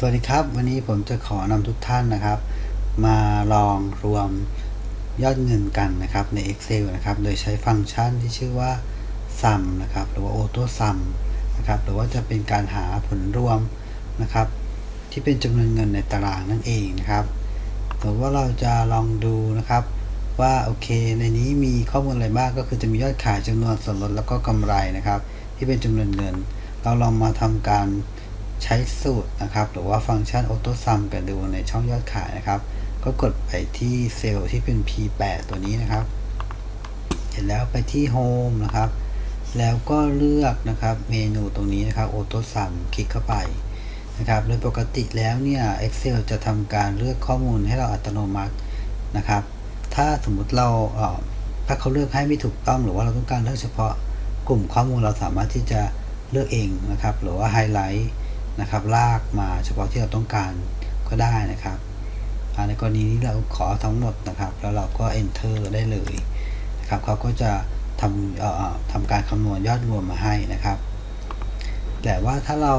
สวัสดีครับ วันนี้ผมจะขอนำทุกท่านนะครับ มาลองรวมยอดเงินกันนะครับใน Excel นะครับ โดยใช้ฟังก์ชันที่ชื่อว่า sum นะครับ หรือว่า auto sum นะครับ หรือว่าจะเป็นการหาผลรวมนะครับ ที่เป็นจำนวนเงินในตารางนั่นเองนะครับสมมติว่าเราจะลองดูนะครับว่าโอเค ในนี้มีข้อมูลอะไรบ้างก็คือจะมียอดขายจำนวนส่วนลดแล้วก็กำไรนะครับ ที่เป็นจำนวนเงิน เราลองมาทำการ ใช้สูตรนะครับ หรือว่าฟังก์ชัน auto sum กันดูในช่องยอดขายนะครับ ก็กดไปที่เซลล์ที่เป็น P8 ตัวนี้นะครับ เสร็จแล้วไปที่ Home นะครับ แล้วก็เลือกนะครับเมนูตรงนี้นะครับ auto sum คลิกเข้าไปนะครับโดยปกติแล้วเนี่ย Excel จะทำการเลือกข้อมูลให้เราอัตโนมัตินะครับ ถ้าสมมุติเราเถ้าเขาเลือกให้ไม่ถูกต้องหรือว่าเราต้องการเลือกเฉพาะกลุ่มข้อมูลเราสามารถที่จะเลือกเองนะครับ หรือว่าไฮไลท์ นะครับ ลากมาเฉพาะที่เราต้องการก็ได้นะครับในกรณีนี้เราขอทั้งหมดนะครับ แล้วเราก็ enter ได้เลยนะครับเขาก็จะทำเอ่อทำการคำนวณยอดรวมมาให้นะครับ แต่ว่าถ้าเรา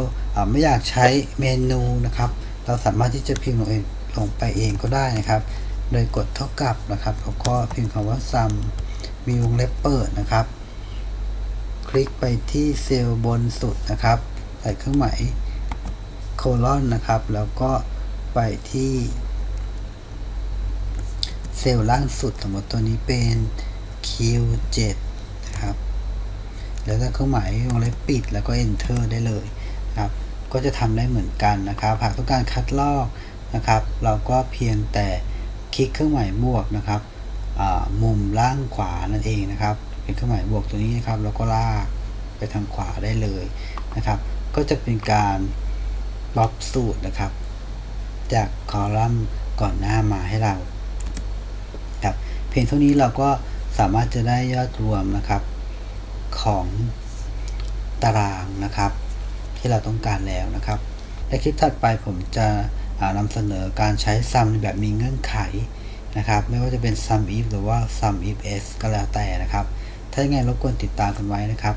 ไม่อยากใช้เมนูนะครับ เราสามารถที่จะพิมพ์ลงเองลงไปเองก็ได้นะครับ โดยกดเท่ากับนะครับแล้วก็พิมพ์คำว่า sum มีวงเล็บเปิดนะครับ คลิกไปที่เซลล์บนสุดนะครับ ใส่เครื่องหมาย โคลอนนะครับ แล้วก็ไปที่เซลล์ล่างสุดสมมติตัวนี้เป็น Q7 นะครับ แล้วก็เครื่องหมายวงเล็บปิดแล้วก็ enter ได้เลยครับ ก็จะทำได้เหมือนกันนะครับ หากต้องการคัดลอกนะครับ เราก็เพียงแต่คลิกเครื่องหมายบวกนะครับมุมล่างขวานั่นเองนะครับ เป็นเครื่องหมายบวกตัวนี้นะครับ แล้วก็ลากไปทางขวาได้เลยนะครับ ก็จะเป็นการ ล็อกสูตรนะครับ จากคอลัมน์ก่อนหน้ามาให้เราครับเพียงเท่านี้เราก็สามารถจะได้ยอดรวมนะครับของตารางนะครับ ที่เราต้องการแล้วนะครับ ในคลิปถัดไปผมจะนำเสนอการใช้ sum ในแบบมีเงื่อนไขนะครับ ไม่ว่าจะเป็น sum if หรือว่า sum if s ก็แล้วแต่นะครับ ถ้าอย่างไงรบกวนติดตามกันไว้นะครับ